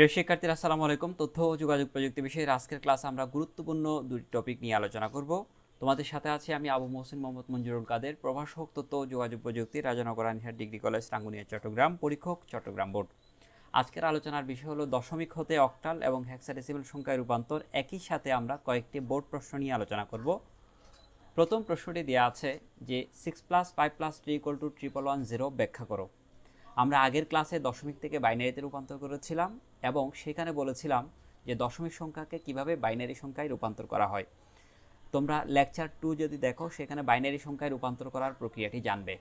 প্রিয় শিক্ষার্থীরা, আসসালামু আলাইকুম। তথ্য ও যোগাযোগ প্রযুক্তি বিষয়ের আজকের ক্লাসে আমরা গুরুত্বপূর্ণ দুটি টপিক নিয়ে আলোচনা করব। তোমাদের সাথে আছি আমি আবু মোহসিন, মোহাম্মদ মঞ্জুরুল কাদের, প্রভাষক তথ্য ও যোগাযোগ প্রযুক্তি, রাজনগর আনহার ডিগ্রি কলেজ, রাঙ্গুনিয়া, চট্টগ্রাম, পরীক্ষক, চট্টগ্রাম বোর্ড। আজকের আলোচনার বিষয় হলো দশমিক হতে অক্টাল এবং হেক্সাডেসিমাল সংখ্যায় রূপান্তর। একই সাথে আমরা কয়েকটি বোর্ড প্রশ্ন নিয়ে আলোচনা করব। প্রথম প্রশ্নটি দেওয়া আছে যে six plus five plus three equal to triple one zero ব্যাখ্যা করো। আমরা আগের ক্লাসে দশমিক থেকে বাইনারিতে রূপান্তর করেছিলাম। এবং সেখানে বলেছিলাম যে দশমিক সংখ্যাকে কীভাবে বাইনারি সংখ্যায় রূপান্তর করা হয়। তোমরা লেকচার টু যদি দেখো, সেখানে বাইনারি সংখ্যায় রূপান্তর করার প্রক্রিয়াটি জানবে।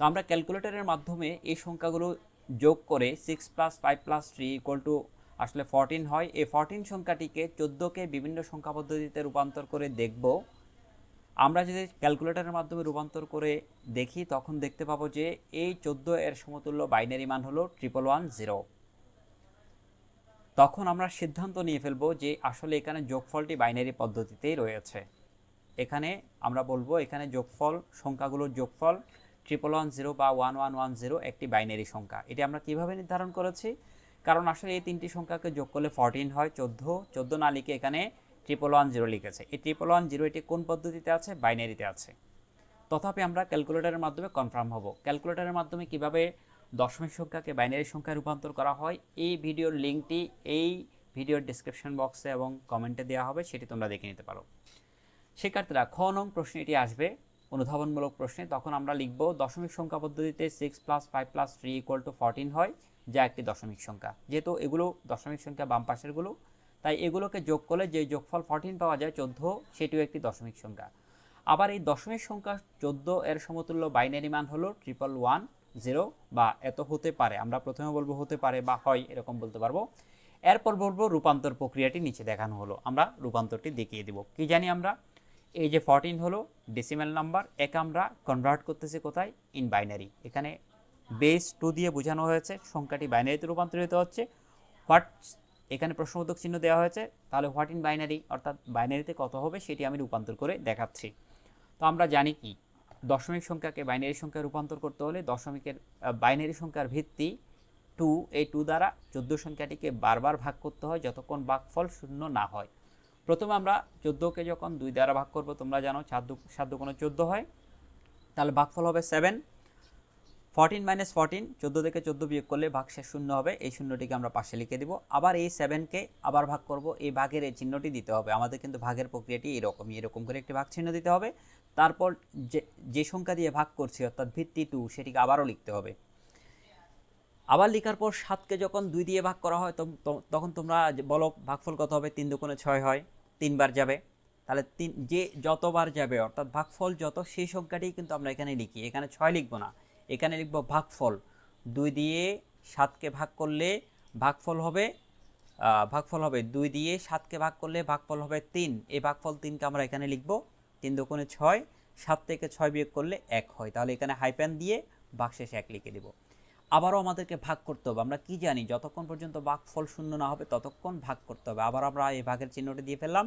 তো আমরা ক্যালকুলেটরের মাধ্যমে এই সংখ্যাগুলো যোগ করে six plus five plus three equal to আসলে ফরটিন হয়। এই ফরটিন সংখ্যাটিকে চোদ্দোকে বিভিন্ন সংখ্যা পদ্ধতিতে রূপান্তর করে দেখব। আমরা যদি ক্যালকুলেটরের মাধ্যমে রূপান্তর করে দেখি, তখন দেখতে পাবো যে এই চোদ্দ এর সমতুল্য বাইনারি মান হলো ট্রিপল ওয়ান জিরো তখন আমরা সিদ্ধান্ত নিয়ে ফেলব যে আসলে এখানে যোগফলটি বাইনারি পদ্ধতিতেই রয়েছে। এখানে আমরা বলব এখানে যোগফল, সংখ্যাগুলোর যোগফল ট্রিপল ওয়ান জিরো বা ওয়ান ওয়ান ওয়ান জিরো একটি বাইনারি সংখ্যা। এটি আমরা কীভাবে নির্ধারণ করেছি? কারণ আসলে এই তিনটি সংখ্যাকে যোগ করলে ফরটিন হয়, চোদ্দ চোদ্দ না লিখে এখানে ট্রিপল ওয়ান জিরো লিখেছে। এই ট্রিপল ওয়ান জিরো এটি কোন পদ্ধতিতে আছে? বাইনারিতে আছে। তথাপি আমরা ক্যালকুলেটরের মাধ্যমে কনফার্ম হব। ক্যালকুলেটরের মাধ্যমে কীভাবে দশমিক সংখ্যাকে বাইনারি সংখ্যায় রূপান্তর করা হয়। এই ভিডিওর লিঙ্কটি এই ভিডিওর ডিসক্রিপশন বক্সে এবং কমেন্টে দেওয়া হবে, সেটি তোমরা দেখে নিতে পারো। শিক্ষার্থীরা, খ নং প্রশ্নে এটি আসবে, অনুধাবনমূলক প্রশ্নে। তখন আমরা লিখব, দশমিক সংখ্যা পদ্ধতিতে six plus five plus three equal to fourteen হয়, যা একটি দশমিক সংখ্যা। যেহেতু এগুলো দশমিক সংখ্যা বাম পাশেরগুলো তাই এগুলোকে যোগ করলে যে যোগফল ফরটিন পাওয়া যায়, চোদ্দ, সেটিও একটি দশমিক সংখ্যা। আবার এই দশমিক সংখ্যা চোদ্দ এর সমতুল্য বাইনারি মান হলো ট্রিপল ওয়ান জিরো বা এত হতে পারে, আমরা প্রথমে বলব হতে পারে বা হয়, এরকম বলতে পারব। এরপর বলব রূপান্তর প্রক্রিয়াটি নিচে দেখানো হলো, আমরা রূপান্তরটি দেখিয়ে দিব। কি জানি আমরা? এই যে ফরটিন হলো ডেসিমেল নাম্বার এক আমরা কনভার্ট করতেছি কোথায়? ইন বাইনারি এখানে বেস টু দিয়ে বোঝানো হয়েছে, সংখ্যাটি বাইনারিতে রূপান্তরিত হচ্ছে। হোয়াট এখানে প্রশ্নবোধক চিহ্ন দেওয়া হয়েছে, তাহলে হোয়াট ইন বাইনারি অর্থাৎ বাইনারিতে কত হবে সেটি আমি রূপান্তর করে দেখাচ্ছি। তো আমরা জানি কি? দশমিক সংখ্যাকে বাইনারি সংখ্যায় রূপান্তর করতে হলে দশমিকের বাইনারি সংখ্যার ভিত্তি টু এই টু দ্বারা চোদ্দ সংখ্যাটিকে বারবার ভাগ করতে হয় যতক্ষণ ভাগফল শূন্য না হয়। প্রথমে আমরা চোদ্দোকে যখন দুই দ্বারা ভাগ করব, তোমরা জানো সাধ্য সাত কোনো চোদ্দ হয়। তাহলে ভাগফল হবে সেভেন। ফরটিন মাইনাস ফরটিন, চোদ্দ থেকে চোদ্দ বিয়োগ করলে ভাগশেষ শূন্য হবে। এই শূন্যটিকে আমরা পাশে লিখে দিব। আবার এই সেভেনকে আবার ভাগ করব। এই ভাগের এই চিহ্নটি দিতে হবে। আমাদের কিন্তু ভাগের প্রক্রিয়াটি এরকমই, এরকম করে একটি ভাগ চিহ্ন দিতে হবে। তারপর যে যে সংখ্যা দিয়ে ভাগ করছি, অর্থাৎ ভিত্তি টু সেটিকে আবারও লিখতে হবে। আবার লেখার পর সাতকে যখন দুই দিয়ে ভাগ করা হয় তখন তোমরা বলো ভাগফল কত হবে? তিন দুকোণে ছয় হয়। তিনবার যাবে। তাহলে তিন, যে যতবার যাবে, অর্থাৎ ভাগফল যত, সেই সংখ্যাটি কিন্তু আমরা এখানে লিখি। এখানে ছয় লিখব না। এখানে লিখব ভাগফল। দুই দিয়ে সাতকে ভাগ করলে ভাগফল হবে ভাগফল হবে দুই দিয়ে সাতকে ভাগ করলে ভাগফল হবে তিন। এই ভাগফল তিনকে আমরা এখানে লিখব। তিন দুকোণে ছয়, সাত থেকে ছয় বিয়োগ করলে এক হয়। তাহলে এখানে হাইপ্যান দিয়ে ভাগশেষে এক লিখে দেব। আবারও আমাদেরকে ভাগ করতে হবে। আমরা কি জানি? যতক্ষণ পর্যন্ত ভাগফল শূন্য না হবে, ততক্ষণ ভাগ করতে হবে। আবার আমরা এই ভাগের চিহ্নটি দিয়ে ফেললাম।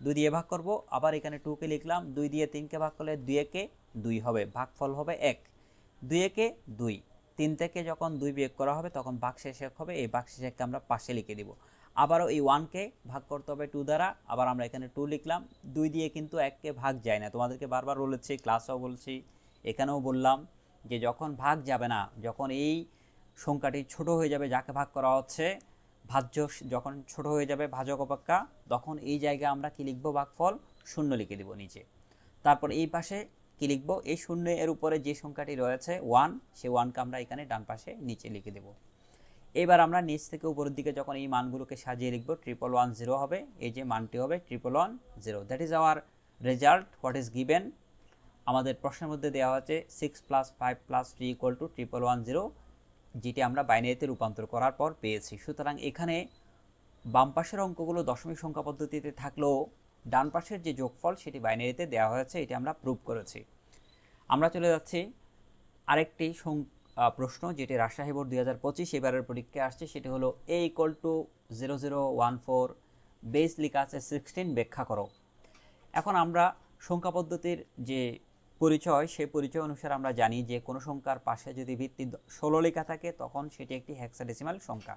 দুই দিয়ে ভাগ করব। আবার এখানে টুকে লিখলাম। দুই দিয়ে তিনকে ভাগ করলে দুই একে দুই হবে। ভাগফল হবে এক। দুই একে দুই। তিন থেকে যখন দুই বিয়োগ করা হবে, তখন বাক্সেস এক হবে। এই বাক্সেস এককে আমরা পাশে লিখে দিব। আবারও এই ওয়ানকে ভাগ করতে হবে টু দ্বারা। আবার আমরা এখানে টু লিখলাম। দুই দিয়ে কিন্তু এককে ভাগ যায় না। তোমাদেরকে বারবার বলেছি, ক্লাসেও বলছি, এখানেও বললাম যে যখন ভাগ যাবে না, যখন এই সংখ্যাটি ছোট হয়ে যাবে, যাকে ভাগ করা হচ্ছে, ভাজ্য যখন ছোট হয়ে যাবে, ভাজক অপেক্ষা, তখন এই জায়গায় আমরা কি লিখব? ভাগফল শূন্য লিখে দিব নিচে। তারপর এই পাশে কি লিখব? এই শূন্য এর উপরে যে সংখ্যাটি রয়েছে ওয়ান সে ওয়ানকে আমরা এখানে ডান পাশে, নিচে লিখে দেব। এবার আমরা নিচ থেকে উপরের দিকে যখন এই মানগুলোকে সাজিয়ে লিখব ট্রিপল ওয়ান জিরো হবে, এই যে মানটি হবে triple one zero that is our result what is given আমাদের প্রশ্নের মধ্যে দেওয়া হচ্ছে six plus five plus three equal to triple one zero যেটি আমরা বাইনারিতে রূপান্তর করার পর পেয়েছি। সুতরাং এখানে বাম পাশের অঙ্কগুলো দশমিক সংখ্যা পদ্ধতিতে থাকলেও ডান পাশের যে যোগফল সেটি বাইনারিতে দেওয়া হয়েছে, এটি আমরা প্রুভ করেছি। আমরা চলে যাচ্ছি আরেকটি প্রশ্ন যেটি রাজশাহী বোর্ড দুই হাজার পঁচিশ এবারের পরীক্ষায় আসছে, সেটি হলো A equal to zero zero one four base লিখা আছে সিক্সটিন ব্যাখ্যা করো। এখন আমরা সংখ্যা পদ্ধতির যে পরিচয় সেই পরিচয় অনুসারে আমরা জানি যে কোনো সংখ্যার পাশে যদি ভিত্তি ষোলো লেখা থাকে, তখন সেটি একটি হেক্সাডেসিমাল সংখ্যা।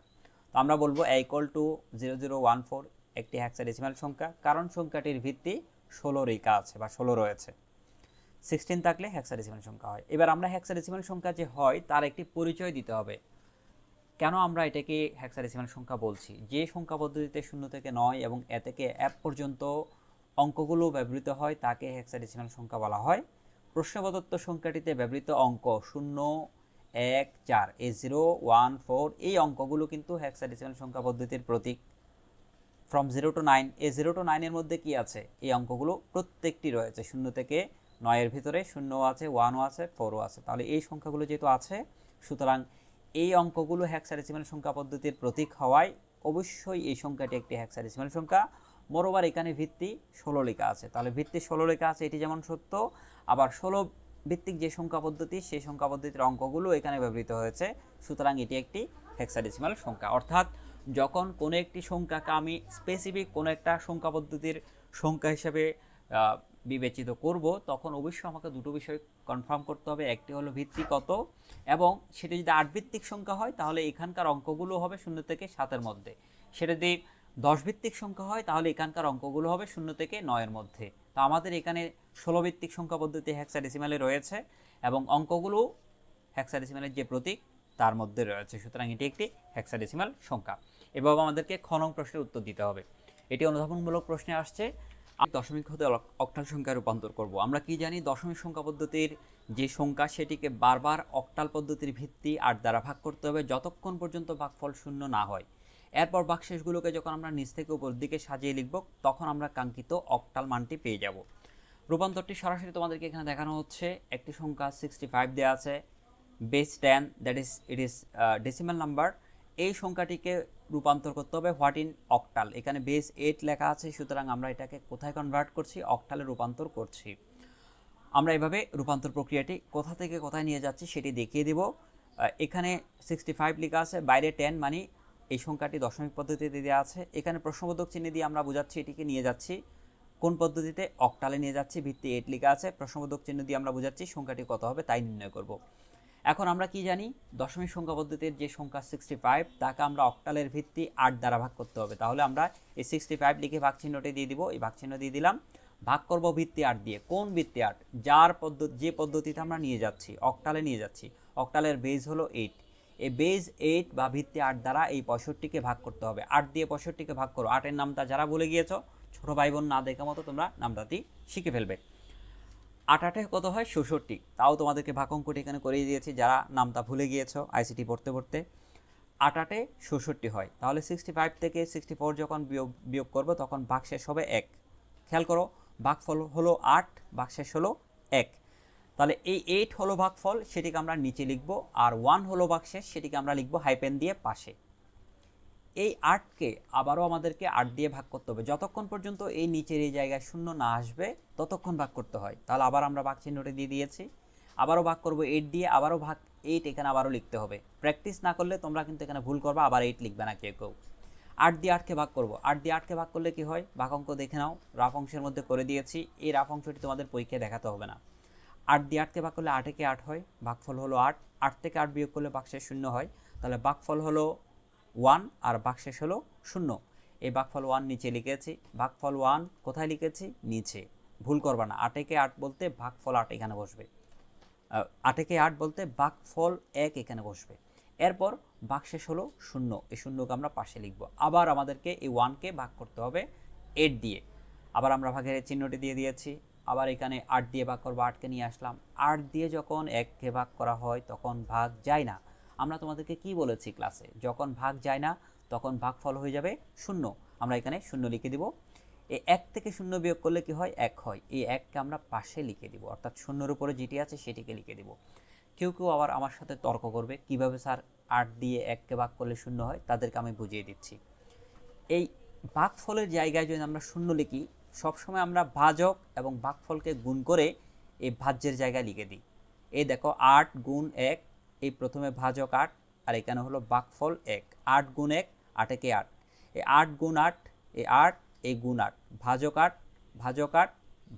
তো আমরা বলব A equal to zero zero one four একটি হ্যাক্সাডেসিমাল সংখ্যা। কারণ সংখ্যাটির ভিত্তি ষোলো রেখা আছে বা ষোলো রয়েছে। সিক্সটিন থাকলে হ্যাক্সাডেসিমাল সংখ্যা হয়। এবার আমরা হ্যাক্সাডেসিমাল সংখ্যা যে হয়, তার একটি পরিচয় দিতে হবে। কেন আমরা এটাকে হ্যাক্সাডেসিমাল সংখ্যা বলছি? যে সংখ্যা পদ্ধতিতে শূন্য থেকে নয় এবং এ থেকে অ্যাপ পর্যন্ত অঙ্কগুলো ব্যবহৃত হয়, তাকে হ্যাক্সাডেসিমাল সংখ্যা বলা হয়। প্রশ্ন প্রদত্ত সংখ্যাটিতে ব্যবহৃত অঙ্ক শূন্য, এক, চার, এ জিরো ওয়ান ফোর এই অঙ্কগুলো কিন্তু হ্যাক্সাডেসিমাল সংখ্যা পদ্ধতির প্রতীক। ফ্রম জিরো টু নাইন এই জিরো টু নাইনের মধ্যে কি আছে? এই অঙ্কগুলো প্রত্যেকটি রয়েছে। শূন্য থেকে নয়ের ভিতরে শূন্যও আছে ওয়ানও আছে ফোরও আছে। তাহলে এই সংখ্যাগুলো যেহেতু আছে, সুতরাং এই অঙ্কগুলো হ্যাক্সাডেসিমাল সংখ্যা পদ্ধতির প্রতীক হওয়ায় অবশ্যই এই সংখ্যাটি একটি হ্যাক্সাডেসিমাল সংখ্যা। মোরোবার এখানে ভিত্তি ষোলো লেখা আছে। তাহলে ভিত্তি ষোলো লেখা আছে, এটি যেমন সত্য, আবার ষোলো ভিত্তিক যে সংখ্যা পদ্ধতি, সেই সংখ্যা পদ্ধতির অঙ্কগুলো এখানে ব্যবহৃত হয়েছে। সুতরাং এটি একটি হেক্সাডেসিমাল সংখ্যা। অর্থাৎ যখন কোনো একটি সংখ্যাকে আমি স্পেসিফিক কোনো একটা সংখ্যা পদ্ধতির সংখ্যা হিসেবে বিবেচিত করব, তখন অবশ্যই আমাকে দুটো বিষয় কনফার্ম করতে হবে। একটি হলো ভিত্তি কত এবং সেটা যদি আট ভিত্তিক সংখ্যা হয়, তাহলে এখানকার অঙ্কগুলো হবে শূন্য থেকে সাতের মধ্যে। সেটা যদি দশ ভিত্তিক সংখ্যা হয়, তাহলে এখানকার অঙ্কগুলো হবে শূন্য থেকে নয়ের মধ্যে। তো আমাদের এখানে ষোলো ভিত্তিক সংখ্যা পদ্ধতি হ্যাক্সাডেসিমালে রয়েছে এবং অঙ্কগুলো হ্যাক্সাডেসিমালের যে প্রতীক তার মধ্যে রয়েছে। সুতরাং এটি একটি হ্যাক্সাডেসিমাল সংখ্যা। এভাবে আমাদেরকে খ নং প্রশ্নের উত্তর দিতে হবে। এটি অনুধাবনমূলক প্রশ্নে আসছে। দশমিক হতে অক- অক্টাল সংখ্যায় রূপান্তর করব। আমরা কি জানি দশমিক সংখ্যা পদ্ধতির যে সংখ্যা, সেটিকে বারবার অক্টাল পদ্ধতির ভিত্তি আট দ্বারা ভাগ করতে হবে যতক্ষণ পর্যন্ত ভাগফল শূন্য না হয়। এরপর বাক্সেসগুলোকে যখন আমরা নিচ থেকে উপর দিকে সাজিয়ে লিখব, তখন আমরা কাঙ্ক্ষিত অক্টাল মানটি পেয়ে যাব। রূপান্তরটি সরাসরি তোমাদেরকে এখানে দেখানো হচ্ছে। একটি সংখ্যা সিক্সটি ফাইভ দেওয়া আছে। Base ten that is it is decimal number এই সংখ্যাটিকে রূপান্তর করতে হবে হোয়াট ইন অক্টাল এখানে বেস এইট লেখা আছে, সুতরাং আমরা এটাকে কোথায় কনভার্ট করছি? অক্টালে রূপান্তর করছি। আমরা এভাবে রূপান্তর প্রক্রিয়াটি কোথা থেকে কোথায় নিয়ে যাচ্ছি সেটি দেখিয়ে দেব। এখানে সিক্সটি ফাইভ লেখা আছে, বাইরে টেন মানে এই সংখ্যাটি দশমিক পদ্ধতিতে দেওয়া আছে। এখানে প্রশ্নবোধক চিহ্ন দিয়ে আমরা বোঝাচ্ছি এটিকে নিয়ে যাচ্ছি। কোন পদ্ধতিতে অক্টালে নিয়ে যাচ্ছি, ভিত্তি এইট লেখা আছে। প্রশ্নবোধক চিহ্ন দিয়ে আমরা বোঝাচ্ছি সংখ্যাটি কত হবে, তাই নির্ণয় করব। এখন আমরা কি জানি? দশমিক সংখ্যা পদ্ধতির যে সংখ্যা সিক্সটি ফাইভ তাকে আমরা অক্টালের ভিত্তি আট দ্বারা ভাগ করতে হবে। তাহলে আমরা এই সিক্সটি ফাইভ লিখে ভাগ চিহ্নটি দিয়ে দিব। এই ভাগ চিহ্ন দিয়ে দিলাম। ভাগ করব ভিত্তি আট দিয়ে। কোন ভিত্তি আট? যার পদ্ধতি যে পদ্ধতিতে আমরা নিয়ে যাচ্ছি অক্টালে নিয়ে যাচ্ছি অক্টালের বেজ হলো এইট এই বেজ এইট বা ভিত্তি আট দ্বারা এই পঁয়ষট্টিকে ভাগ করতে হবে। আট দিয়ে পঁয়ষট্টিকে ভাগ করো। আটের নামটা যারা বলে গিয়েছ, ছোটো ভাই বোন না দেখা মতো তোমরা নামটাটি শিখে ফেলবে। আট আটে কত হয়? ষষট্টি। তাও তোমাদেরকে ভাগ এখানে করিয়ে দিয়েছি, যারা নামটা ভুলে গিয়েছো আইসিটি পড়তে পড়তে। আট আটে ষষট্টি হয়। তাহলে সিক্সটি ফাইভ থেকে সিক্সটি ফোর যখন বিয়োগ বিয়োগ করব, তখন ভাগ শেষ হবে এক। খেয়াল করো, ভাগফল হলো আট, ভাগ শেষ হলো এক। তাহলে এই এইট হলো ভাগফল, সেটিকে আমরা নিচে লিখব, আর ওয়ান হলো ভাগশেষ সেটিকে আমরা লিখব হাইপেন দিয়ে পাশে। এই আটকে আবারও আমাদেরকে আট দিয়ে ভাগ করতে হবে। যতক্ষণ পর্যন্ত এই নিচের এই জায়গায় শূন্য না আসবে, ততক্ষণ ভাগ করতে হয়। তাহলে আবার আমরা ভাগ চিহ্নটি দিয়ে দিয়েছি। আবারও ভাগ করব এইট দিয়ে, আবারও ভাগ এইট এখানে আবারও লিখতে হবে। প্র্যাকটিস না করলে তোমরা কিন্তু এখানে ভুল করবা, আবার এইট লিখবে না কেউ কেউ। আট দিয়ে আটকে ভাগ করব। আট দিয়ে আটকে ভাগ করলে কি হয়? ভাগ অঙ্ক দেখে নাও। রাফ অংশের মধ্যে করে দিয়েছি। এই রাফ অংশটি তোমাদের পরীক্ষায় দেখাতে হবে না। আট দিয়ে আটকে ভাগ করলে আটেকে আট হয়? ভাগফল হলো আট। আট থেকে আট বিয়োগ করলে বাক্সের শূন্য হয়। তাহলে ভাগফল হলো ওয়ান আর বাক্সেস হলো শূন্য। এই ভাগফল ওয়ান নিচে লিখেছি। ভাগফল ওয়ান কোথায় লিখেছি? নিচে। ভুল করবা না। আটেকে আট বলতে ভাগফল আট এখানে বসবে। আটেকে আট বলতে ভাগফল এক এখানে বসবে। এরপর ভাগশেষ হলো শূন্য। এই শূন্যকে আমরা পাশে লিখব। আবার আমাদেরকে এই ওয়ানকে ভাগ করতে হবে এইট দিয়ে। আবার আমরা ভাগের চিহ্নটি দিয়ে দিয়েছি। আবার এখানে আট দিয়ে ভাগ করব, আটকে নিয়ে আসলাম। আট দিয়ে যখন এককে ভাগ করা হয়, তখন ভাগ যায় না। আমরা তোমাদেরকে কি বলেছি ক্লাসে যখন ভাগ যায় না, তখন ভাগফল হয়ে যাবে শূন্য। আমরা এখানে শূন্য লিখে দিব। এই এক থেকে শূন্য বিয়োগ করলে কি হয়? এক হয়। এই এককে আমরা পাশে লিখে দিব। অর্থাৎ শূন্যর উপরে যেটি আছে, সেটিকে লিখে দিব। কেউ কেউ আবার আমার সাথে তর্ক করবে, কীভাবে স্যার আট দিয়ে এককে ভাগ করলে শূন্য হয়? তাদেরকে আমি বুঝিয়ে দিচ্ছি। এই ভাগফলের জায়গায় যদি আমরা শূন্য লিখি, সবসময় আমরা ভাজক এবং ভাগফলকে গুণ করে এই ভাজ্যের জায়গায় লিখে দিই। এই দেখো, আট গুণ এক এই প্রথমে ভাজক আট, আর এখানে হলো ভাগফল এক। আট গুণ এক, আটেকে আট। এই আট গুণ আট, এই আট, এই গুণ আট। ভাজক আট ভাজক আট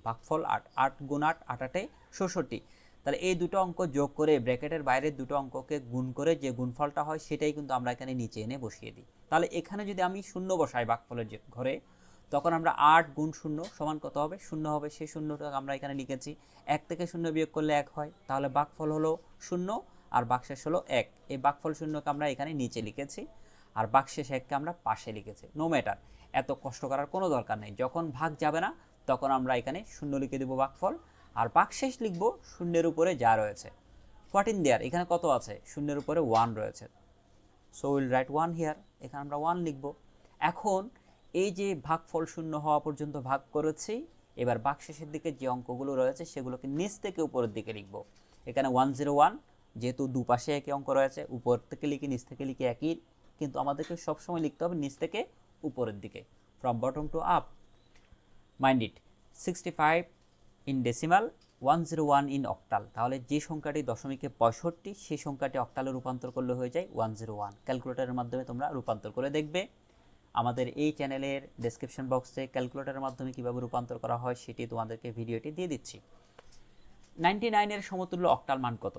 ভাগফল আট। আট গুণ আট আট আটে ষষট্টি। তাহলে এই দুটো অঙ্ক যোগ করে ব্র্যাকেটের বাইরের দুটো অঙ্ককে গুণ করে যে গুণফলটা হয় সেটাই কিন্তু আমরা এখানে নিচে এনে বসিয়ে দিই। তাহলে এখানে যদি আমি শূন্য বসাই ভাগফলের যে ঘরে, তখন আমরা আট গুণ শূন্য সমান কত হবে? শূন্য হবে। সেই শূন্যটা আমরা এখানে লিখেছি। এক থেকে শূন্য বিয়োগ করলে এক হয়। তাহলে বাঘফল হলো শূন্য আর বাক্সেস হলো এক। এই বাকফল শূন্যকে আমরা এখানে নিচে লিখেছি আর বাক্সেস এককে আমরা পাশে লিখেছি। নো ম্যাটার এত কষ্ট করার কোনো দরকার নেই। যখন ভাগ যাবে না, তখন আমরা এখানে শূন্য লিখে দেবো বাঘফল আর বাক্সেস লিখব শূন্যের উপরে যা রয়েছে। ইন দেয়ার এখানে কত আছে? শূন্যের উপরে ওয়ান রয়েছে। So will write one here এখানে আমরা ওয়ান লিখব। এখন এই যে ভাগফল শূন্য হওয়া পর্যন্ত ভাগ করেছি, এবার বাকশেষের দিকে যে অঙ্কগুলো রয়েছে, সেগুলোকে নিচ থেকে উপরের দিকে লিখব। এখানে ওয়ান জিরো ওয়ান যেহেতু দুপাশে একই অঙ্ক রয়েছে, উপর থেকে লিখি, নিচ থেকে লিখি একই, কিন্তু আমাদেরকে সবসময় লিখতে হবে নিচ থেকে উপরের দিকে from bottom to up mind it sixty five in decimal one zero one in octal তাহলে যে সংখ্যাটি দশমিকে পঁয়ষট্টি, সেই সংখ্যাটি অক্টালে রূপান্তর করলে হয়ে যায় ওয়ান জিরো ওয়ান ক্যালকুলেটরের মাধ্যমে তোমরা রূপান্তর করে দেখবে। আমাদের এই চ্যানেলের ডেসক্রিপশন বক্সে ক্যালকুলেটরের মাধ্যমে কীভাবে রূপান্তর করা হয়, সেটি তোমাদেরকে ভিডিওটি দিয়ে দিচ্ছি। নাইনটি নাইনের সমতুল্য অক্টাল মান কত?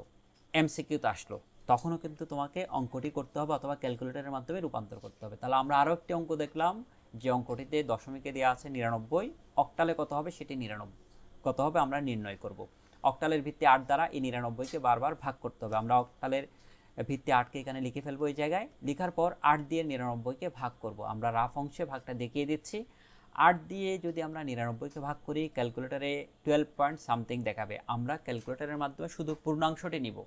এমসিকিউতে আসলো। তখনও কিন্তু তোমাকে অঙ্কটি করতে হবে অথবা ক্যালকুলেটরের মাধ্যমে রূপান্তর করতে হবে। তাহলে আমরা আরও একটি অঙ্ক দেখলাম, যে অঙ্কটিতে দশমিকে দেওয়া আছে নিরানব্বই, অক্টালে কত হবে সেটি নিরানব্বই। কত হবে আমরা নির্ণয় করব। অক্টালের ভিত্তি আট দ্বারা এই নিরানব্বইকে বারবার ভাগ করতে হবে। আমরা অক্টালের ভিত্তি আটকে এখানে লিখে ফেলব এই জায়গায়। লেখার পর আট দিয়ে নিরানব্বইকে ভাগ করব। আমরা রাফ অংশে ভাগটা দেখিয়ে দিচ্ছি। আট দিয়ে যদি আমরা নিরানব্বইকে ভাগ করি ক্যালকুলেটারে টুয়েলভ পয়েন্ট সামথিং দেখাবে। আমরা ক্যালকুলেটারের মাধ্যমে শুধু পূর্ণাংশটি নিব।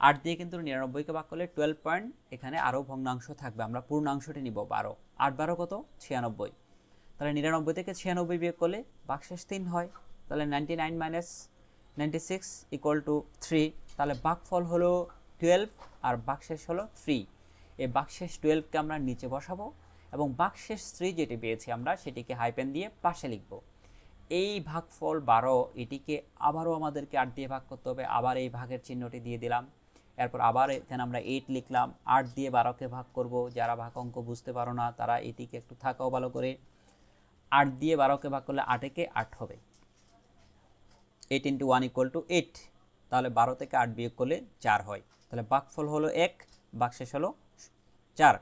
আট দিয়ে কিন্তু নিরানব্বইকে ভাগ করলে টুয়েলভ পয়েন্ট এখানে আরও ভগ্নাংশ থাকবে। আমরা পূর্ণাংশটি নিব বারো। আট বারো কত? ছিয়ানব্বই। তাহলে নিরানব্বই থেকে ছিয়ানব্বই বিয়োগ করলে বাকশেষ তিন হয়। তাহলে ninety nine minus ninety six equal to three তাহলে বাকফল হলো টুয়েলভ আর বাকশেষ হলো থ্রি এই বাকশেষ টুয়েলভকে আমরা নিচে বসাবো এবং বাকশেষ থ্রি যেটি পেয়েছি আমরা সেটিকে হাইপেন দিয়ে পাশে লিখব। এই ভাগফল বারো, এটিকে আবারও আমাদেরকে আট দিয়ে ভাগ করতে হবে। আবার এই ভাগের চিহ্নটি দিয়ে দিলাম। এরপর আবার এখানে আমরা এইট লিখলাম, আট দিয়ে বারোকে ভাগ করব, যারা ভাগ অঙ্ক বুঝতে পারো না, তারা এটিকে একটু থাকাও ভালো করে। আট দিয়ে বারোকে ভাগ করলে আটেকে আট হবে। Eight into one equal to eight তাহলে বারো থেকে আট বিয়োগ করলে চার হয়। তাহলে বাকফল হলো এক বাকশেষ হলো চার।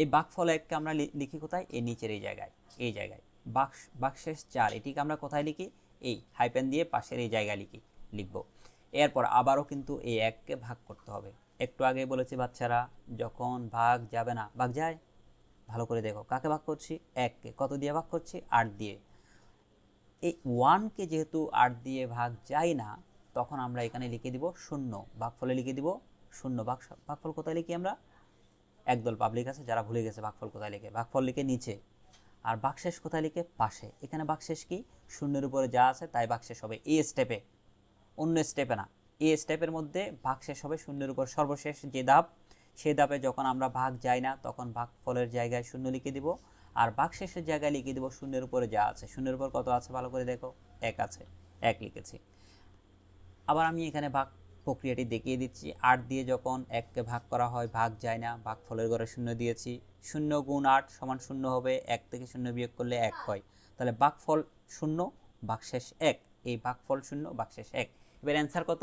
এই বাকফল এককে আমরা লিখি কোথায়? এই নিচের এই জায়গায় এই জায়গায়। বাক্স বাকশেষ চার, এটিকে আমরা কোথায় লিখি? এই হাইপেন দিয়ে পাশের এই জায়গায় লিখি, লিখব। এরপর আবারও কিন্তু এই এককে ভাগ করতে হবে। একটু আগে বলেছি বাচ্চারা, যখন ভাগ যাবে না, ভাগ যায়? ভালো করে দেখো, কাকে ভাগ করছি? এককে। কত দিয়ে ভাগ করছি? আট দিয়ে। এই ওয়ানকে যেহেতু আট দিয়ে ভাগ যায় না, তখন আমরা এখানে লিখে দিব শূন্য। ভাগফলে লিখে দিব শূন্য। ভাগ ভাগফল কোথায় লিখি আমরা? একদল পাবলিক আছে, যারা ভুলে গেছে ভাগফল কোথায় লিখে। ভাগফল লিখে নিচে। আর বাকশেষ কোথায় লিখে? পাশে। এখানে বাকশেষ কি? শূন্যের উপরে যা আছে, তাই বাকশেষ হবে। এই স্টেপে অন্য স্টেপে না। এ স্টেপের মধ্যে ভাগশেষ হবে শূন্যের উপর। সর্বশেষ যে ধাপ, সে ধাপে যখন আমরা ভাগ যাই না, তখন ভাগ ফলের জায়গায় শূন্য লিখে দিব। আর ভাগশেষের জায়গায় লিখে দিব শূন্যের উপরে যা আছে। শূন্যের উপর কত আছে ভালো করে দেখো? এক আছে। এক লিখেছি। আবার আমি এখানে ভাগ প্রক্রিয়াটি দেখিয়ে দিচ্ছি। আট দিয়ে যখন এককে ভাগ করা হয়, ভাগ যায় না। ভাগ ফলের ঘরে শূন্য দিয়েছি। শূন্য গুণ আট সমান শূন্য হবে এক থেকে শূন্য বিয়োগ করলে এক হয়। তাহলে ভাগফল শূন্য, ভাগশেষ এক। এই ভাগফল শূন্য, ভাগশেষ এক। এবার অ্যান্সার কত?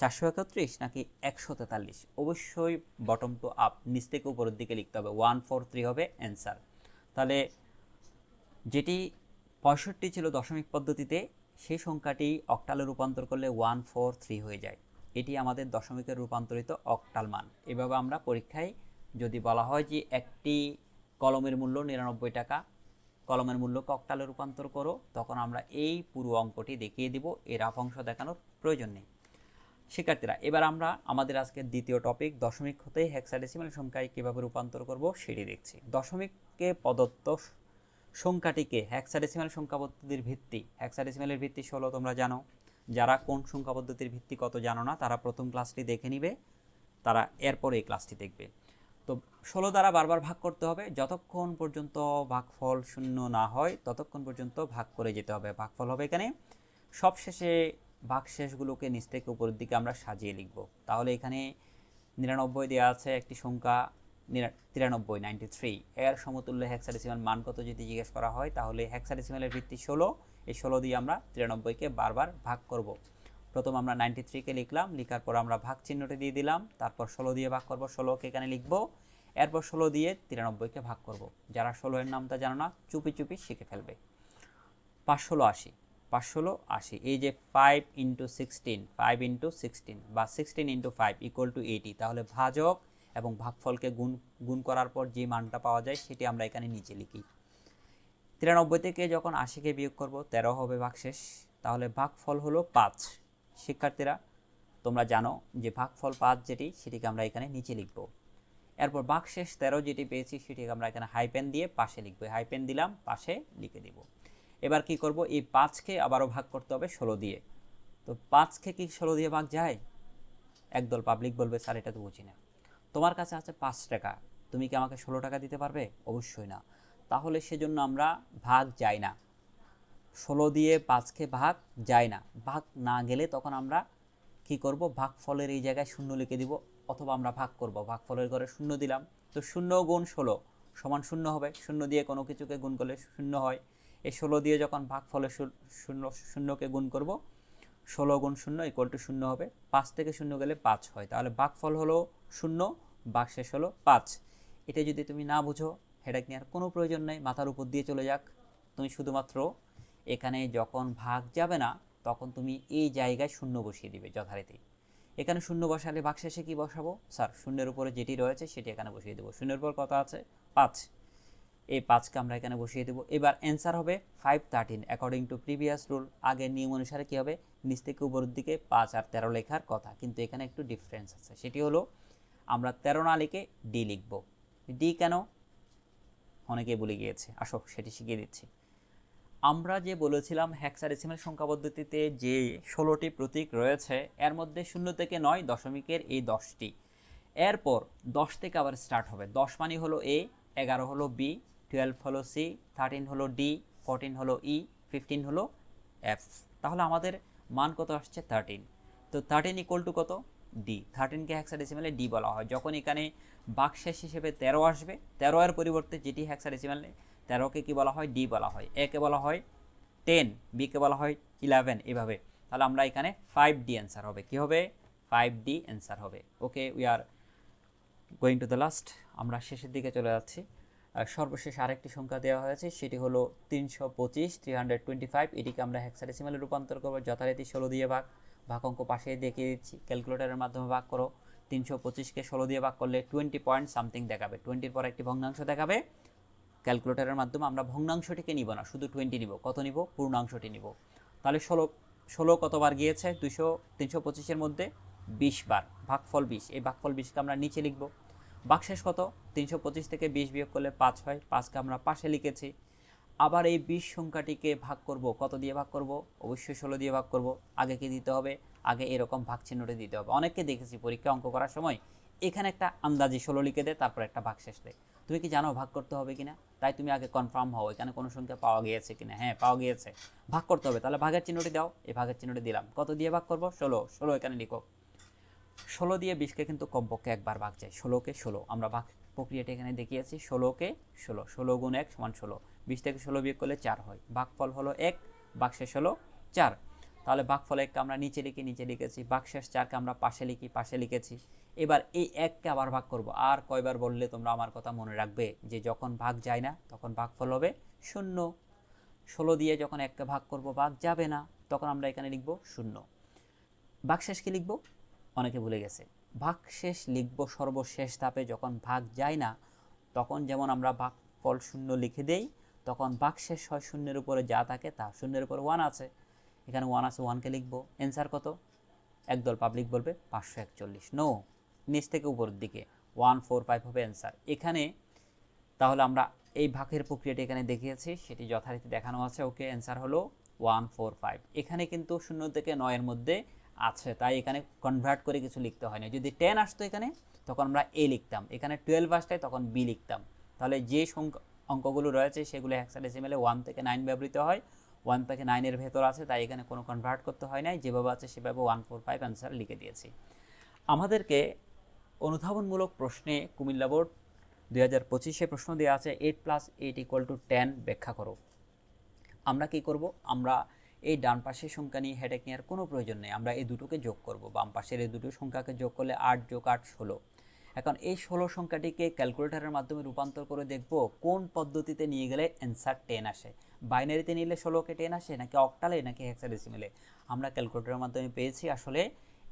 চারশো একত্রিশ নাকি একশো তেতাল্লিশ? অবশ্যই বটম টু আপ নিচ থেকে উপরের দিকে লিখতে হবে। ওয়ান ফোর থ্রি হবে অ্যান্সার তাহলে যেটি পঁয়ষট্টি ছিল দশমিক পদ্ধতিতে, সেই সংখ্যাটি অক্টালে রূপান্তর করলে ওয়ান ফোর থ্রি হয়ে যায়। এটি আমাদের দশমিকের রূপান্তরিত অক্টাল মান। এভাবে আমরা পরীক্ষায় যদি বলা হয় যে একটি কলমের মূল্য নিরানব্বই টাকা কলমের মূল্য ককটালে রূপান্তর করো, তখন আমরা এই পুরো অঙ্কটি দেখিয়ে দিব, এর রাফ অংশ দেখানোর প্রয়োজন নেই। শিক্ষার্থীরা, এবার আমরা আমাদের আজকের দ্বিতীয় টপিক দশমিক হতে হেক্সাডেসিমাল সংখ্যায় কীভাবে রূপান্তর করব সেটি দেখছি। দশমিককে প্রদত্ত সংখ্যাটিকে হেক্সাডেসিমাল সংখ্যা পদ্ধতির ভিত্তি হেক্সাডেসিমালের ভিত্তি ষোলো তোমরা জানো। যারা কোন সংখ্যা পদ্ধতির ভিত্তি কত জানো না, তারা প্রথম ক্লাসটি দেখে নিবে, তারা এরপর এই ক্লাসটি দেখবে। তো ষোলো দ্বারা বারবার ভাগ করতে হবে। যতক্ষণ পর্যন্ত ভাগফল শূন্য না হয়, ততক্ষণ পর্যন্ত ভাগ করে যেতে হবে। ভাগফল হবে এখানে। সবশেষে ভাগশেষগুলোকে নিচ থেকে উপরের দিকে আমরা সাজিয়ে লিখব। তাহলে এখানে নিরানব্বই দেওয়া আছে, একটি সংখ্যা তিরানব্বই নাইনটি থ্রি এর সমতুল্য হেক্সাডেসিমাল মান কত যদি জিজ্ঞেস করা হয়, তাহলে হেক্সাডেসিমালের ভিত্তি ষোলো। এই ষোলো দিয়ে আমরা তিরানব্বইকে বারবার ভাগ করব। প্রথম আমরা নাইনটি থ্রিকে লিখলাম, লিখার পর আমরা ভাগ চিহ্নটি দিয়ে দিলাম, তারপর ষোলো দিয়ে ভাগ করব, ষোলোকে এখানে লিখব, এরপর ষোলো দিয়ে তিরানব্বইকে ভাগ করব। যারা ষোলো এর নামটা জানো না, চুপি চুপি শিখে ফেলবে। পাঁচ ষোলো আশি, পাঁচ ষোলো আশি, এই যে five into sixteen five into sixteen বা sixteen into five equal to eighty তাহলে ভাজক এবং ভাগফলকে গুণ গুণ করার পর যে মানটা পাওয়া যায় সেটি আমরা এখানে নিচে লিখি। তিরানব্বই থেকে যখন আশিকে বিয়োগ করব, তেরো হবে ভাগশেষ, তাহলে ভাগফল হলো পাঁচ। শিক্ষার্থীরা, তোমরা জানো যে ভাগফল পাঁচ যেটি, সেটিকে আমরা এখানে নিচে লিখব। এরপর ভাগশেষ তেরো যেটি পেয়েছি, সেটিকে আমরা এখানে হাইপেন দিয়ে পাশে লিখব। হাইপেন দিলাম, পাশে লিখে দিব। এবার কি করব? এই পাঁচকে আবারও ভাগ করতে হবে ষোলো দিয়ে। তো পাঁচকে কি ষোলো দিয়ে ভাগ যায়? একদল পাবলিক বলবে, স্যার, এটা তো বুঝি না। তোমার কাছে আছে পাঁচ টাকা। তুমি কি আমাকে ষোলো টাকা দিতে পারবে? অবশ্যই না। তাহলে সেজন্য আমরা ভাগ যাই না। ষোলো দিয়ে পাঁচকে ভাগ যায় না। ভাগ না গেলে তখন আমরা কি করব? ভাগ ফলের এই জায়গায় শূন্য লিখে দিব অথবা আমরা ভাগ করব। ভাগ ফলের ঘরে শূন্য দিলাম। তো শূন্য গুণ ষোলো সমান শূন্য হবে। শূন্য দিয়ে কোনো কিছুকে গুণ করলে শূন্য হয়। এই ষোলো দিয়ে যখন ভাগফলে শূ- শূন্য, শূন্যকে গুণ করব, ষোলো গুণ শূন্য ইকুয়াল টু শূন্য হবে। পাঁচ থেকে শূন্য গেলে পাঁচ হয়। তাহলে ভাগ ফল হলো শূন্য, ভাগ শেষ হলো পাঁচ। এটা যদি তুমি না বুঝো হেডাক নেওয়ার কোনো প্রয়োজন নেই। মাথার উপর দিয়ে চলে যাক। তুমি শুধুমাত্র এখানে যখন ভাগ যাবে না, তখন তুমি এই জায়গায় শূন্য বসিয়ে দিবে যথারীতি। এখানে শূন্য বসালে ভাগ কী বসাবো? স্যার, শূন্যের উপরে যেটি রয়েছে সেটি এখানে বসিয়ে দেবো। শূন্যের উপর কত আছে? পাঁচ। এই পাঁচকে আমরা এখানে বসিয়ে দেবো। এবার অ্যান্সার হবে five thirteen according to previous rule আগের নিয়ম অনুসারে কী হবে? নিচ থেকে উপরের দিকে পাঁচ আর তেরো লেখার কথা। কিন্তু এখানে একটু ডিফারেন্স আছে। সেটি হলো, আমরা তেরো না লিখে ডি লিখব। ডি কেন? অনেকে বলে গিয়েছে। আসো, সেটি শিখিয়ে দিচ্ছি। আমরা যে বলেছিলাম হ্যাক্সাডেসিমাল সংখ্যা পদ্ধতিতে যে ষোলোটি প্রতীক রয়েছে, এর মধ্যে শূন্য থেকে নয় দশমিকের এই দশটি। এরপর দশ থেকে আবার স্টার্ট হবে। দশ মানে হলো এ এগারো হলো বি টুয়েলভ হলো সি থার্টিন হলো ডি ফোরটিন হলো ই ফিফটিন হলো এফ তাহলে আমাদের মান কত আসছে? থার্টিন তো থার্টিন ইকুয়াল টু কত? ডি থার্টিনকে হ্যাক্সাডেসিমালে ডি বলা হয়। যখন এখানে বাক্সেস হিসেবে তেরো আসবে, তেরো এর পরিবর্তে যেটি হ্যাক্সাডেসিমালে তেরোকে কি বলা হয়? ডি বলা হয়। একে বলা হয়? টেন বিকে বলা হয়? ইলেভেন এভাবে। তাহলে আমরা এখানে ফাইভ ডি অ্যান্সার হবে। কি হবে? ফাইভ ডি অ্যান্সার হবে। Okay we are going to the last আমরা শেষের দিকে চলে যাচ্ছি। সর্বশেষ আরেকটি সংখ্যা দেওয়া হয়েছে, সেটি হলো তিনশো পঁচিশ থ্রি হান্ড্রেড টোয়েন্টি ফাইভ এটিকে আমরা হ্যাক্সাডেসিমালে রূপান্তর করব। যথারীতি ষোলো দিয়ে ভাগ। ভাগ অঙ্ক পাশে দেখিয়ে দিচ্ছি। ক্যালকুলেটরের মাধ্যমে ভাগ করো। তিনশো পঁচিশকে ষোলো দিয়ে ভাগ করলে টোয়েন্টি পয়েন্ট সামথিং দেখাবে। টোয়েন্টির পর একটি ভগ্নাংশ দেখাবে। ক্যালকুলেটরের মাধ্যমে আমরা ভগ্নাংশটিকে নিব না, শুধু টোয়েন্টি নিব। কত নিব? পূর্ণাংশটি নিব। তাহলে ষোলো ষোলো কতবার গিয়েছে? দুশো তিনশো পঁচিশের মধ্যে বিশ বার, ভাগফল বিশ। এই ভাগফল বিশকে আমরা নিচে লিখব। বাকশেষ কত? তিনশো পঁচিশ থেকে বিশ বিয়োগ করলে পাঁচ হয়। পাঁচকে আমরা পাশে লিখেছি। আবার এই বিশ সংখ্যাটিকে ভাগ করব। কত দিয়ে ভাগ করব? অবশ্যই ষোলো দিয়ে ভাগ করব। আগে কি দিতে হবে? আগে এরকম ভাগ চিহ্নটি দিতে হবে। অনেককে দেখেছি পরীক্ষা অঙ্ক করার সময় এখানে একটা আন্দাজি ষোলো লিখে দেয় তারপর একটা ভাগ শেষ দেয় তুমি কি জানো ভাগ করতে হবে কিনা? তাই তুমি আগে কনফার্ম হও, এখানে কোনো সংখ্যা পাওয়া গিয়েছে কিনা? হ্যাঁ পাওয়া গিয়েছে। ভাগ করতে হবে, তাহলে ভাগের চিহ্নটি দাও। এই ভাগের চিহ্নটি দিলাম। কত দিয়ে ভাগ করব? ষোলো। ষোলো এখানে লিখো। ষোলো দিয়ে বিশকে কিন্তু কমপক্ষে একবার ভাগ যায় ষোলোকে ষোলো। আমরা ভাগ প্রক্রিয়াটা এখানে দেখিয়েছি। ষোলোকে ষোলো। ষোলো গুণ এক সমান ষোলো। বিশ থেকে ষোলো বিয়োগ করলে চার হয়। ভাগফল হলো এক, বাক্সে ষোলো চার। তাহলে ভাগফল এককে আমরা নিচে লিখি, নিচে লিখেছি। বাকশেষ চারকে আমরা পাশে লিখি, পাশে লিখেছি। এবার এই এককে আবার ভাগ করব। আর কয়বার বললে তোমরা আমার কথা মনে রাখবে? যে যখন ভাগ যায় না, তখন ভাগফল হবে শূন্য। ষোলো দিয়ে যখন এককে ভাগ করব, ভাগ যাবে না, তখন আমরা এখানে লিখব শূন্য। ভাগশেষ কি লিখব? অনেকে ভুলে গেছে। ভাগশেষ লিখব সর্বশেষ ধাপে যখন ভাগ যায় না, তখন যেমন আমরা ভাগফল শূন্য লিখে দেই, তখন ভাগশেষ হয় শূন্যের উপরে যা থাকে তা শূন্যের উপর ওয়ান আছে। এখানে ওয়ান আছে ওয়ানকে লিখব। অ্যান্সার কত? একদল পাবলিক বলবে পাঁচশো একচল্লিশ। নো নিচ থেকে উপরের দিকে। ওয়ান ফোর ফাইভ হবে অ্যান্সার এখানে তাহলে আমরা এই ভাগের প্রক্রিয়াটি এখানে দেখিয়েছি, সেটি যথারীতি দেখানো আছে। ওকে অ্যান্সার হলো ওয়ান ফোর ফাইভ এখানে কিন্তু শূন্য থেকে নয়ের মধ্যে আছে, তাই এখানে কনভার্ট করে কিছু লিখতে হয় না যদি টেন আসতো এখানে, তখন আমরা এ লিখতাম। এখানে টুয়েলভ আসলে তখন বি লিখতাম। তাহলে যে সংখ্যা অঙ্কগুলো রয়েছে, সেগুলো হেক্সাডেসিমেলে ওয়ান থেকে নাইন ব্যবহৃত হয়। ওয়ান থেকে নাইনের ভেতর আছে, তাই এখানে কোনো কনভার্ট করতে হয় নাই। যেভাবে আছে, সেভাবে ওয়ান ফোর ফাইভ অ্যান্সার লিখে দিয়েছি। আমাদেরকে অনুধাবনমূলক প্রশ্নে কুমিল্লা বোর্ড দুই হাজার পঁচিশে প্রশ্ন দেওয়া আছে eight plus eight equal to ten ব্যাখ্যা করো। আমরা কি করব? আমরা এই ডান পাশের সংখ্যা নিয়ে হেডেক নেওয়ার কোনো প্রয়োজন নেই। আমরা এই দুটোকে যোগ করব। বাম পাশের এই দুটো সংখ্যাকে যোগ করলে আট যোগ আট ষোলো। এখন এই ষোলো সংখ্যাটিকে ক্যালকুলেটরের মাধ্যমে রূপান্তর করে দেখব কোন পদ্ধতিতে নিয়ে গেলে অ্যান্সার টেন আসে। বাইনারিতে নিলে ষোলোকে টেন আসে নাকি অক্টালে নাকি হেক্সাডেসিমেলে আমরা ক্যালকুলেটরের মাধ্যমে পেয়েছি আসলে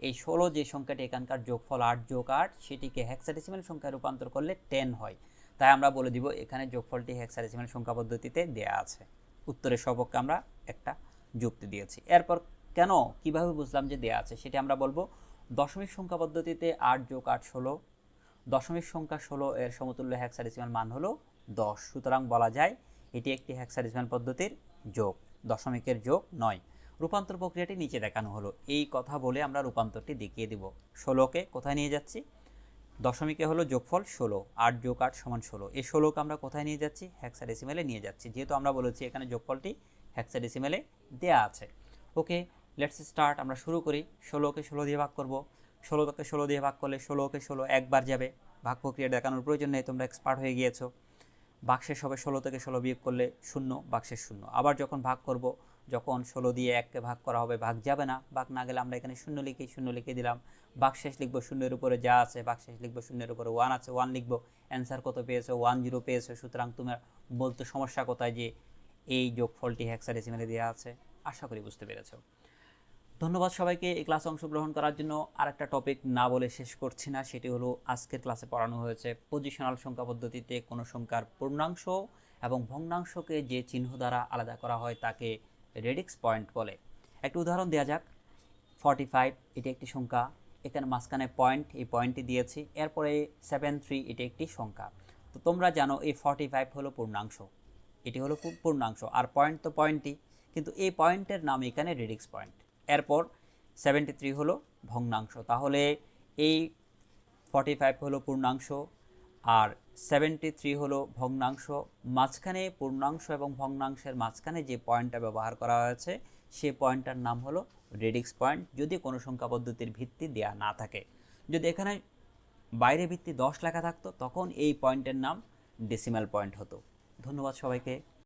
এই ষোলো যে সংখ্যাটি এখানকার যোগফল আট যোগ আট, সেটিকে হেক্সাডেসিমেল সংখ্যায় রূপান্তর করলে টেন হয়। তাই আমরা বলে দিব এখানে যোগফলটি হেক্সাডেসিমেল সংখ্যা পদ্ধতিতে দেয়া আছে। উত্তরের সপক্ষে আমরা একটা যুক্তি দিয়েছি। এরপর কেন, কীভাবে বুঝলাম যে দেয়া আছে সেটি আমরা বলব। দশমিক সংখ্যা পদ্ধতিতে আট যোগ আট ষোলো, দশমিক সংখ্যা ষোলো এর সমতুল্য হেক্সাডেসিমাল মান হলো দশ। সুতরাং বলা যায় এটি একটি হেক্সাডেসিমাল পদ্ধতির যোগ, দশমিকের যোগ নয়। রূপান্তর প্রক্রিয়াটি নিচে দেখানো হলো। এই কথা বলে আমরা রূপান্তরটি দেখিয়ে দিব। ষোলোকে কোথায় নিয়ে যাচ্ছি? দশমিকে হলো যোগফল ষোলো, আট যোগ আট সমান ষোলো। এই ষোলোকে আমরা কোথায় নিয়ে যাচ্ছি? হেক্সাডেসিমেলে নিয়ে যাচ্ছি। যেহেতু আমরা বলেছি এখানে যোগফলটি হেক্সাডেসিমেলে দেয়া আছে। Okay, let's start. আমরা শুরু করি। ষোলোকে ষোলো দিয়ে ভাগ করব। ষোলোকে ষোলো দিয়ে ভাগ করলে ষোলোকে ষোলো একবার যাবে। ভাগ প্রক্রিয়া দেখানোর প্রয়োজন নেই। তোমরা এক্সপার্ট হয়ে গিয়েছো। বাক্সের সবে ষোলো থেকে ষোলো বিয়োগ করলে শূন্য, বাক্সের শূন্য। আবার যখন ভাগ করব, যখন ষোলো দিয়ে এককে ভাগ করা হবে, ভাগ যাবে না। ভাগ না গেলে আমরা এখানে শূন্য লিখে শূন্য লিখে দিলাম। বাক্সেস লিখব, শূন্যের উপরে যা আছে বাক্সেস লিখব, শূন্যের উপরে ওয়ান আছে ওয়ান লিখব। অ্যান্সার কত পেয়েছ? ওয়ান জিরো পেয়েছ। সুতরাং তোমার বলতে সমস্যা কোথায় যে এই যোগফলটি হেক্সাডেসিমেলে দেওয়া আছে? আশা করি বুঝতে পেরেছ। ধন্যবাদ সবাইকে। এই ক্লাসে অংশগ্রহণ করার জন্য আরেকটা টপিক না বলে শেষ করছি না, সেটি হলো আজকের ক্লাসে পড়ানো হয়েছে পজিশনাল সংখ্যা পদ্ধতিতে কোনো সংখ্যার পূর্ণাংশ এবং ভগ্নাংশকে যে চিহ্ন দ্বারা আলাদা করা হয় তাকে রেডিক্স পয়েন্ট বলে। একটি উদাহরণ দেওয়া যাক। ফর্টি ফাইভ এটি একটি সংখ্যা। এখানে মাঝখানে পয়েন্ট এই পয়েন্টটি দিয়েছি। এরপরে সেভেন থ্রি এটি একটি সংখ্যা। তো তোমরা জানো এই ফর্টি ফাইভ হলো পূর্ণাংশ। এটি হলো পূর্ণাংশ। আর পয়েন্ট তো পয়েন্টই কিন্তু এই পয়েন্টের নাম এখানে রেডিক্স পয়েন্ট এরপর সেভেন্টি থ্রি হলো ভগ্নাংশ। তাহলে এই ফর্টি ফাইভ হলো পূর্ণাংশ আর সেভেন্টি থ্রি হলো ভগ্নাংশ। মাঝখানে পূর্ণাংশ এবং ভগ্নাংশের মাঝখানে যে পয়েন্টটা ব্যবহার করা হয়েছে, সে পয়েন্টটার নাম হলো রেডিক্স পয়েন্ট যদি কোনো সংখ্যা পদ্ধতির ভিত্তি দেয়া না থাকে। যদি এখানে বাইরে ভিত্তি দশ লেখা থাকতো, তখন এই পয়েন্টের নাম ডেসিমাল পয়েন্ট হতো। ধন্যবাদ সবাইকে।